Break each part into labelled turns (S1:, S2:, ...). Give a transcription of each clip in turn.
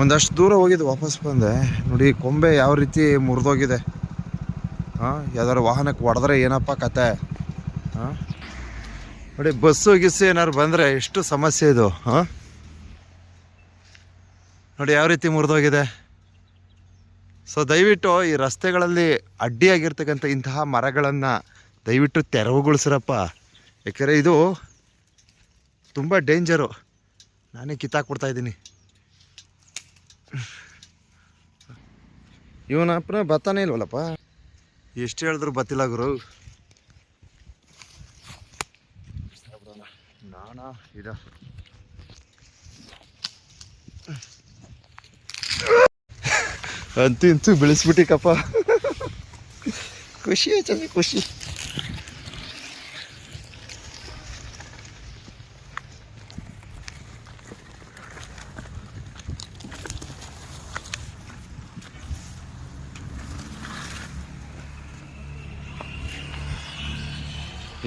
S1: ಒಂದಷ್ಟು ದೂರ ಹೋಗಿದ್ದು ವಾಪಸ್ ಬಂದೆ. ನೋಡಿ, ಕೊಂಬೆ ಯಾವ ರೀತಿ ಮುರಿದೋಗಿದೆ. ಹಾಂ, ಯಾವ್ದಾದ್ರು ವಾಹನಕ್ಕೆ ಹೊಡೆದ್ರೆ ಏನಪ್ಪ ಕತೆ. ಹಾಂ, ನೋಡಿ, ಬಸ್ಸು ಗಿಸ್ಸು ಏನಾದ್ರು ಬಂದರೆ ಎಷ್ಟು ಸಮಸ್ಯೆ ಇದು, ಹಾಂ? ನೋಡಿ, ಯಾವ ರೀತಿ ಮುರಿದೋಗಿದೆ. ಸೊ ದಯವಿಟ್ಟು ಈ ರಸ್ತೆಗಳಲ್ಲಿ ಅಡ್ಡಿಯಾಗಿರ್ತಕ್ಕಂಥ ಇಂತಹ ಮರಗಳನ್ನು ದಯವಿಟ್ಟು ತೆರವುಗೊಳಿಸ್ರಪ್ಪ. ಯಾಕೆಂದರೆ ಇದು ತುಂಬ ಡೇಂಜರು. ನಾನೇ ಕಿತ್ತಾಕ್ಬಿಡ್ತಾ ಇದ್ದೀನಿ. ಇವನಪ್ಪನ ಬತ್ತಾನೆ ಇಲ್ವಲ್ಲಪ್ಪ? ಎಷ್ಟು ಹೇಳಿದ್ರು ಬತ್ತಿಲ್ಲ ಗುರು. ನಾನಾ ಇದ ಅಂತೂ ಇಂತೂ ಬೆಳೆಸ್ಬಿಟ್ಟಿಕಪ್ಪ. ಖುಷಿ ಆಯ್ತು ಖುಷಿ.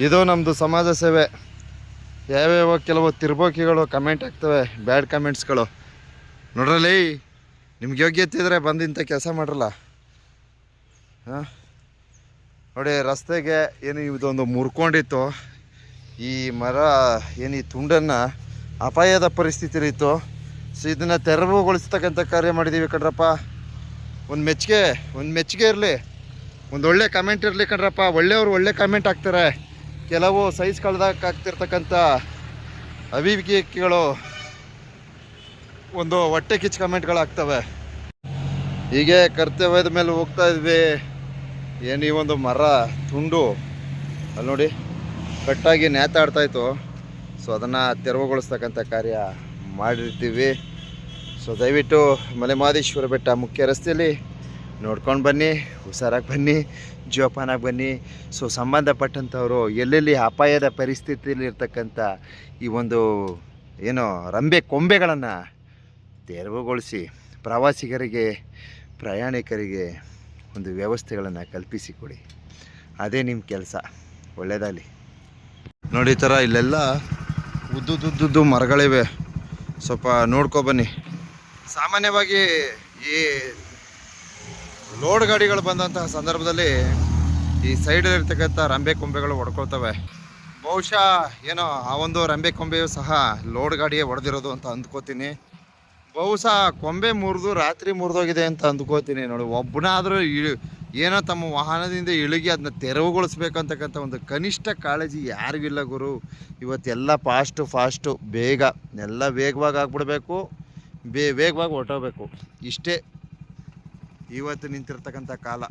S1: ಇದು ನಮ್ಮದು ಸಮಾಜ ಸೇವೆ. ಯಾವ್ಯಾವ ಕೆಲವು ತಿರ್ಬೋಕಿಗಳು ಕಮೆಂಟ್ ಆಗ್ತವೆ ಬ್ಯಾಡ್ ಕಮೆಂಟ್ಸ್ಗಳು ನೋಡ್ರಲ್ಲಿ, ನಿಮ್ಗೆ ಯೋಗ್ಯತೆ ಇದ್ರೆ ಬಂದು ಇಂಥ ಕೆಲಸ ಮಾಡ್ರಲ್ಲ. ಹಾಂ? ನೋಡಿ, ರಸ್ತೆಗೆ ಏನು ಇದೊಂದು ಮುರ್ಕೊಂಡಿತ್ತು. ಈ ಮರ, ಏನು ಈ ತುಂಡನ್ನು ಅಪಾಯದ ಪರಿಸ್ಥಿತಿಲಿತ್ತು ಸೊ ಇದನ್ನು ತೆರವುಗೊಳಿಸ್ತಕ್ಕಂಥ ಕಾರ್ಯ ಮಾಡಿದ್ದೀವಿ ಕಣ್ರಪ್ಪ. ಒಂದು ಮೆಚ್ಚುಗೆ ಒಂದು ಮೆಚ್ಚುಗೆ ಇರಲಿ. ಒಂದು ಒಳ್ಳೆ ಕಮೆಂಟ್ ಇರಲಿ ಕಣ್ರಪ್ಪ. ಒಳ್ಳೆಯವರು ಒಳ್ಳೆ ಕಮೆಂಟ್ ಹಾಕ್ತಾರೆ. ಕೆಲವು ಸೈಜ್ ಕಳೆದಾಗ ಆಗ್ತಿರ್ತಕ್ಕಂಥ ಅಭಿವಿಕೆಗಳು ಒಂದು ಹೊಟ್ಟೆ ಕಿಚ್ಚು ಕಮೆಂಟ್ಗಳಾಗ್ತವೆ. ಹೀಗೆ ಕರ್ತವ್ಯದ ಮೇಲೆ ಹೋಗ್ತಾ ಇದ್ವಿ. ಏನು ಈ ಒಂದು ಮರ ತುಂಡು. ಅಲ್ಲಿ ನೋಡಿ, ಕಟ್ಟಾಗಿ ನೇತಾಡ್ತಾಯಿತ್ತು ಸೊ ಅದನ್ನು ತೆರವುಗೊಳಿಸ್ತಕ್ಕಂಥ ಕಾರ್ಯ ಮಾಡಿರ್ತೀವಿ. ಸೊ ದಯವಿಟ್ಟು ಮಲೆಮಾದೇಶ್ವರ ಬೆಟ್ಟ ಮುಖ್ಯ ರಸ್ತೆಯಲ್ಲಿ ನೋಡ್ಕೊಂಡು ಬನ್ನಿ, ಹುಷಾರಾಗಿ ಬನ್ನಿ ಜೋಪಾನಾಗಿ ಬನ್ನಿ. ಸೊ ಸಂಬಂಧಪಟ್ಟಂಥವರು ಎಲ್ಲೆಲ್ಲಿ ಅಪಾಯದ ಪರಿಸ್ಥಿತಿಯಲ್ಲಿ ಇರ್ತಕ್ಕಂಥ ಈ ಒಂದು, ಏನು, ರಂಬೆ ಕೊಂಬೆಗಳನ್ನು ತೆರವುಗೊಳಿಸಿ ಪ್ರವಾಸಿಗರಿಗೆ, ಪ್ರಯಾಣಿಕರಿಗೆ ಒಂದು ವ್ಯವಸ್ಥೆಗಳನ್ನು ಕಲ್ಪಿಸಿಕೊಡಿ ಅದೇ ನಿಮ್ಮ ಕೆಲಸ. ಒಳ್ಳೆಯದಾಗಲಿ ನೋಡಿ ಥರ ಇಲ್ಲೆಲ್ಲ ಉದ್ದುದ್ದುದ್ದು ಮರಗಳಿವೆ. ಸ್ವಲ್ಪ ನೋಡ್ಕೊ ಬನ್ನಿ. ಸಾಮಾನ್ಯವಾಗಿ ಈ ಲೋಡ್ ಗಾಡಿಗಳು ಬಂದಂತಹ ಸಂದರ್ಭದಲ್ಲಿ ಈ ಸೈಡ್ ಇರ್ತಕ್ಕಂಥ ರಂಬೆ ಕೊಂಬೆಗಳು ಹೊಡ್ಕೊಳ್ತವೆ. ಬಹುಶಃ ಏನೋ ಆ ಒಂದು ರಂಬೆ ಕೊಂಬೆಯು ಸಹ ಲೋಡ್ ಗಾಡಿಯೇ ಹೊಡೆದಿರೋದು ಅಂತ ಅಂದ್ಕೋತೀನಿ. ಬಹುಶಃ ಕೊಂಬೆ ಮುರಿದು ರಾತ್ರಿ ಮುರಿದೋಗಿದೆ ಅಂತ ಅಂದ್ಕೋತೀನಿ. ನೋಡಿ ಒಬ್ಬನಾದರೂ ಇಳು ಏನೋ ತಮ್ಮ ವಾಹನದಿಂದ ಇಳಿಗೆ ಅದನ್ನ ತೆರವುಗೊಳಿಸ್ಬೇಕಂತಕ್ಕಂಥ ಒಂದು ಕನಿಷ್ಠ ಕಾಳಜಿ ಯಾರಿಗಿಲ್ಲ ಗುರು. ಇವತ್ತೆಲ್ಲ ಫಾಸ್ಟು ಫಾಸ್ಟು ಬೇಗ. ಎಲ್ಲ ವೇಗವಾಗಿ ಆಗ್ಬಿಡ್ಬೇಕು. ಬೇ, ವೇಗವಾಗಿ ಹೊರಟೋಗ್ಬೇಕು. ಇಷ್ಟೇ. ಇವತ್ತು ನಿಂತಿರ್ತಕ್ಕಂಥ ಕಾಲ.